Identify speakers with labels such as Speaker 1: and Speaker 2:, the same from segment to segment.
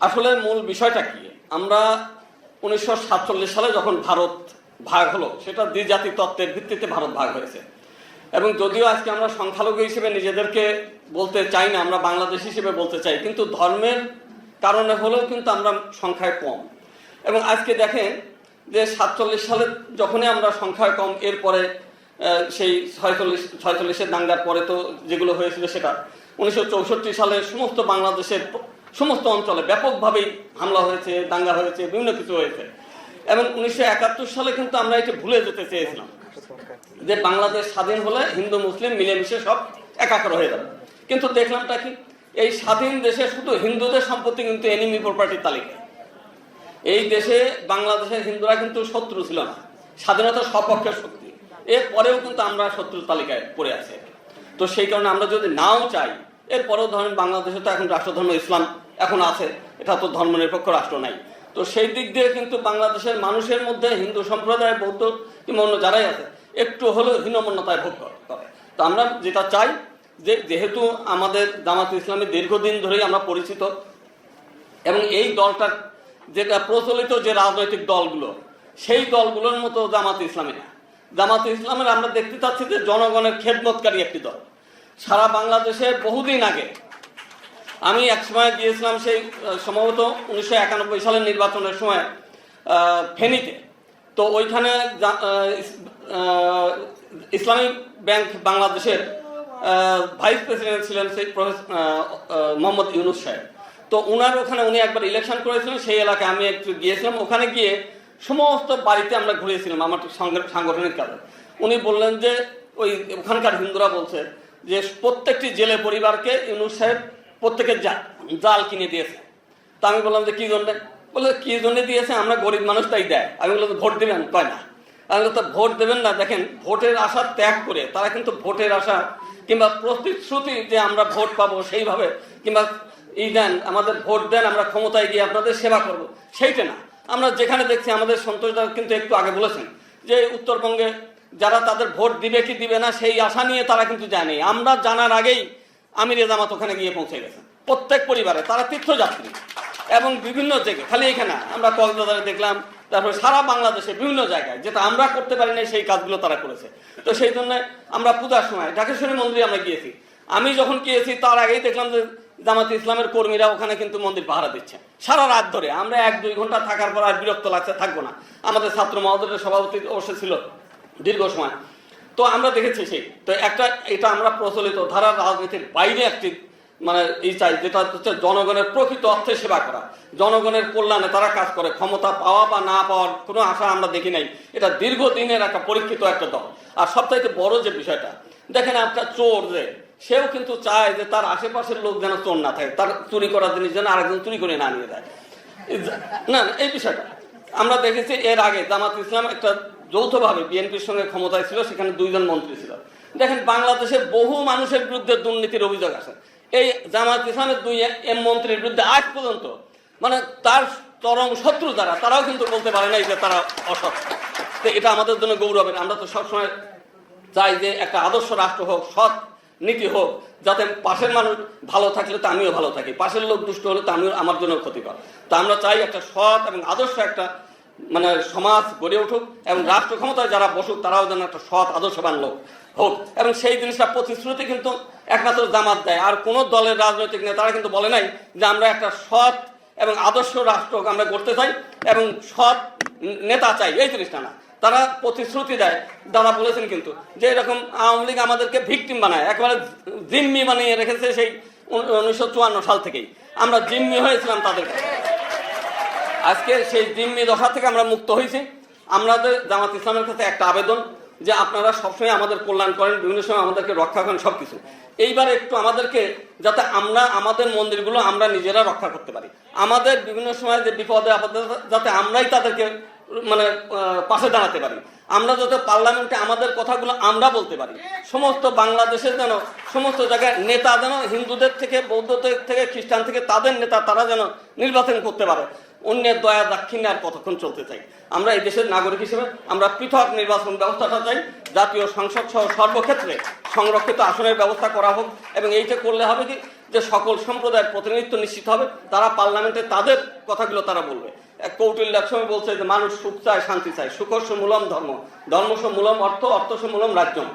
Speaker 1: আসলে মূল বিষয়টা কি? আমরা উনিশশো সাতচল্লিশ সালে যখন ভারত ভাগ হলো, সেটা দ্বিজাতি তত্ত্বের ভিত্তিতে ভারত ভাগ হয়েছে। এবং যদিও আজকে আমরা সংখ্যালঘু হিসেবে নিজেদেরকে বলতে চাই না, আমরা বাংলাদেশ হিসেবে বলতে চাই, কিন্তু ধর্মের কারণে হলেও কিন্তু আমরা সংখ্যায় কম। এবং আজকে দেখেন যে সাতচল্লিশ সালে যখনই আমরা সংখ্যায় কম, এরপরে সেই ছয়চল্লিশ, ছয়চল্লিশের দাঙ্গার পরে তো যেগুলো হয়েছিল সেটা, উনিশশো চৌষট্টি সালে সমস্ত বাংলাদেশের সমস্ত অঞ্চলে ব্যাপকভাবেই হামলা হয়েছে, দাঙ্গা হয়েছে, বিভিন্ন কিছু হয়েছে। এবং উনিশশো একাত্তর সালে কিন্তু আমরা এটা ভুলে যেতে চেয়েছিলাম যে বাংলাদেশ স্বাধীন হলে হিন্দু, মুসলিম মিলেমিশে সব একাকার হয়ে যাবে। কিন্তু দেখলামটা কি? এই স্বাধীন দেশে শুধু হিন্দুদের সম্পত্তি কিন্তু এনিমি প্রপার্টির তালিকায় এই দেশে বাংলাদেশের হিন্দুরা কিন্তু শত্রু ছিল না। স্বাধীনতা সপক্ষের শক্তি। এরপরেও কিন্তু আমরা শত্রুর তালিকায় পড়ে আছি। তো সেই কারণে আমরা যদি নাও চাই এরপরেও ধরেন বাংলাদেশে তো এখন রাষ্ট্রধর্ম, ইসলাম এখন আছে। এটা তো ধর্মনিরপেক্ষ রাষ্ট্র নাই। তো সেই দিক দিয়ে কিন্তু বাংলাদেশের মানুষের মধ্যে হিন্দু সম্প্রদায়, বৌদ্ধ কিংবা অন্য যারাই আছে, একটু হলেও হীনমন্যতায় ভোগ করে। তো আমরা যেটা চাই, যে যেহেতু আমাদের জামাত ইসলামী দীর্ঘদিন ধরেই আমরা পরিচিত, এবং এই দলটার যেটা প্রচলিত যে রাজনৈতিক দলগুলো, সেই দলগুলোর মতো জামাত ইসলামী না। জামাত ইসলামের আমরা দেখতে চাচ্ছি যে জনগণের খেদমতকারী একটি দল। সারা বাংলাদেশে বহুদিন আগে আমি এক সময় গিয়েছিলাম সেই সম্ভবত উনিশশো একানব্বই সালের নির্বাচনের সময় ফেনীতে। তো ওইখানে জা- আহ, ইস- আহ, ইসলামী ব্যাংক বাংলাদেশের ভাইস প্রেসিডেন্ট ছিলেন সেই প্রফেসর মোহাম্মদ ইউনুস সাহেব। তো ওনার ওখানে উনি একবার ইলেকশন করেছিলেন সেই এলাকায় আমি একটু গিয়েছিলাম। ওখানে গিয়ে সমস্ত বাড়িতে আমরা ঘুরেছিলাম আমার সাংগ- সাংগঠনিক কাজে। উনি বললেন যে ওই ওখানকার হিন্দুরা বলছে যে প্রত্যেকটি জেলে পরিবারকে ইউনুস সাহেব প্রত্যেকের জা- জাল কিনে দিয়েছে। তা আমি বললাম যে কি জন্য? বলে, কি জন্য দিয়েছে? আমরা গরিব মানুষ তাই দেয়। আমি বললাম ভোট দেবেন? কয় না। আমি তো ভোট দেবেন না, দেখেন, ভোটের আশা ত্যাগ করে তারা কিন্তু ভোটের আশা কিংবা প্রতিশ্রুতি যে আমরা ভোট পাবো সেইভাবে কিংবা ই দেন, আমাদের ভোট দেন, আমরা ক্ষমতায় গিয়ে আপনাদের সেবা করব, সেইটা না। আমরা যেখানে দেখছি আমাদের সন্তোষদা কিন্তু একটু আগে বলেছেন যে উত্তরবঙ্গে যারা তাদের ভোট দিবে কি দিবে না, সেই আশা নিয়ে তারা কিন্তু জানে। আমরা জানার আগেই আমির জামাত ওখানে গিয়ে পৌঁছে গেছেন প্রত্যেক পরিবারে, তারা তীর্থযাত্রী এবং বিভিন্ন জায়গায়, খালি এখানে আমরা কক্সবাজারে দেখলাম, তারপরে সারা বাংলাদেশে বিভিন্ন জায়গায়, যেটা আমরা করতে পারি না সেই কাজগুলো তারা করেছে। তো সেই জন্য আমরা পূজার সময় ঢাকেশ্বরী মন্দিরে আমরা গিয়েছি। আমি যখন গিয়েছি, তার আগেই দেখলাম যে জামাত ইসলামের কর্মীরা ওখানে কিন্তু মন্দির পাহারা দিচ্ছে। সারা রাত ধরে, আমরা এক দুই ঘণ্টা থাকার পর আর বিরক্ত লাগছে, থাকব না। আমাদের ছাত্র মহাদের সভাপতি অবশ্যই ছিল। দীর্ঘ সময়। তো আমরা দেখেছি সেই তো একটা এটা আমরা প্রচলিত ধারার রাজনীতির বাইরে একটি মানে এই চাই যেটা হচ্ছে জনগণের প্রকৃত অর্থে সেবা করা। জনগণের কল্যাণে তারা কাজ করে ক্ষমতা পাওয়া বা না পাওয়ার কোনো আশা আমরা দেখি নাই। এটা দীর্ঘদিনের একটা পরীক্ষিত একটা দল। আর সবচাইতে বড় যে বিষয়টা দেখেন একটা চোর যে সেও কিন্তু চায় যে তার আশেপাশের লোক যেন চোর না থাকে তার চুরি করার জিনিস যেন আরেকজন চুরি করে না নিয়ে যায়। না, এই বিষয়টা। আমরা দেখেছি এর আগে জামাত ইসলাম একটা যৌথভাবে বিএনপির সঙ্গে ক্ষমতায় ছিল, সেখানে দুইজন মন্ত্রী ছিল। দেখেন বাংলাদেশের বহু মানুষের বিরুদ্ধে দুর্নীতির অভিযোগ আছে। এই জামাত ইসলামের দুই এম মন্ত্রীর বিরুদ্ধে আজ পর্যন্ত মানে তার চরম শত্রু যারা, তারাও কিন্তু বলতে পারে নাই যে তারা অসৎ। তো এটা আমাদের জন্য গৌরবের। আমরা তো সবসময় চাই যে একটা আদর্শ রাষ্ট্র হোক, সৎ নীতি হোক, যাতে পাশের মানুষ ভালো থাকলে তো আমিও ভালো থাকি। পাশের লোক দুষ্ট হলে তো আমিও আমার জন্য ক্ষতিকর। তো আমরা চাই একটা সৎ এবং আদর্শ একটা মানে সমাজ গড়ে উঠুক এবং রাষ্ট্র ক্ষমতায় যারা বসুক তারাও যেন একটা সৎ আদর্শবান লোক হোক। এবং সেই জিনিসটা প্রতিশ্রুতি কিন্তু একমাত্র জামাত দেয়। আর কোনো দলের রাজনৈতিক নেতারা কিন্তু বলে নাই যে আমরা একটা সৎ এবং আদর্শ রাষ্ট্র আমরা গড়তে চাই এবং সৎ নেতা চাই। এই জিনিসটা না। তারা প্রতিশ্রুতি দেয়। তারা বলেছেন কিন্তু যে এরকম আওয়ামী লীগ আমাদেরকে ভিকটিম বানায়। একেবারে জিম্মি বানিয়ে রেখেছে সেই উনিশশো চুয়ান্ন সাল থেকেই। আমরা জিম্মি হয়েছিলাম তাদের কাছে আজকে সেই জিম্মি দশা থেকে আমরা মুক্ত হয়েছি। আমাদের জামাত ইসলামের কাছে একটা আবেদন যে আপনারা সবসময় আমাদের কল্যাণ করেন, বিভিন্ন সময় আমাদেরকে রক্ষা করেন সব কিছু এইবার একটু আমাদেরকে যাতে আমরা আমাদের মন্দিরগুলো আমরা নিজেরা রক্ষা করতে পারি। আমাদের বিভিন্ন সময় যে বিপদে আপদে, যাতে আমরাই তাদেরকে মানে পাশে দাঁড়াতে পারি। আমরা যাতে পার্লামেন্টে আমাদের কথাগুলো আমরা বলতে পারি। সমস্ত বাংলাদেশের যেন, সমস্ত জায়গায় নেতা যেন, হিন্দুদের থেকে, বৌদ্ধদের থেকে, খ্রিস্টান থেকে, তাদের নেতা, তারা যেন নির্বাচন করতে পারে। অন্যের দয়া দাক্ষিণ্যে আর কতক্ষণ চলতে চাই? আমরা এই দেশের নাগরিক হিসেবে আমরা পৃথক নির্বাচন ব্যবস্থাটা চাই, জাতীয় সংসদ সহ সর্বক্ষেত্রে সংরক্ষিত আসনের ব্যবস্থা করা হোক এবং এইটা করলে হবে কি? যে সকল সম্প্রদায়ের প্রতিনিধিত্ব নিশ্চিত হবে, তারা পার্লামেন্টে তাদের কথাগুলো তারা বলবে। এক কৌটিল্য এক সময় বলছে যে মানুষ সুখ চায়, শান্তি চায়। সুখস্য মূলম ধর্ম। ধর্মস্য মূলম অর্থ অর্থস্য মূলম রাজ্যম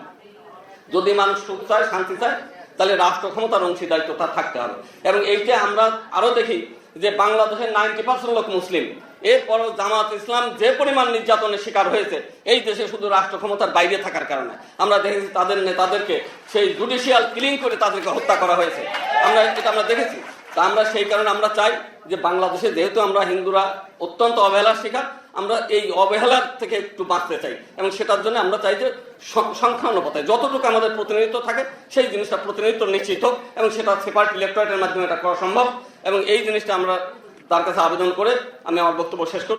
Speaker 1: যদি মানুষ সুখ চায়, শান্তি চায়, তাহলে রাষ্ট্র ক্ষমতার অংশীদারিত্ব তার থাকতে হবে। এবং এইটা আমরা আরও দেখি যে বাংলাদেশের নাইনটি পার্সেন্ট লোক মুসলিম। এরপরও জামাত ইসলাম যে পরিমাণ নির্যাতনের শিকার হয়েছে, এই দেশে শুধু রাষ্ট্র ক্ষমতার বাইরে থাকার কারণে। আমরা দেখেছি তাদের নেতাদেরকে সেই জুডিশিয়াল কিলিং করে তাদেরকে হত্যা করা হয়েছে। আমরা এটা আমরা দেখেছি। তা আমরা সেই কারণে আমরা চাই যে বাংলাদেশে যেহেতু আমরা হিন্দুরা অত্যন্ত অবহেলার শিকার, আমরা এই অবহেলার থেকে একটু বাঁচতে চাই। এবং সেটার জন্য আমরা চাই যে সং- সংখ্যানুপাতে যতটুকু আমাদের প্রতিনিধিত্ব থাকে, সেই জিনিসটা প্রতিনিধিত্ব নিশ্চিত হোক এবং সেটা সেপারেট ইলেকট্রেটের মাধ্যমে এটা করা সম্ভব। এবং এই জিনিসটা আমরা তার কাছে আবেদন করে আমি আমার বক্তব্য শেষ করব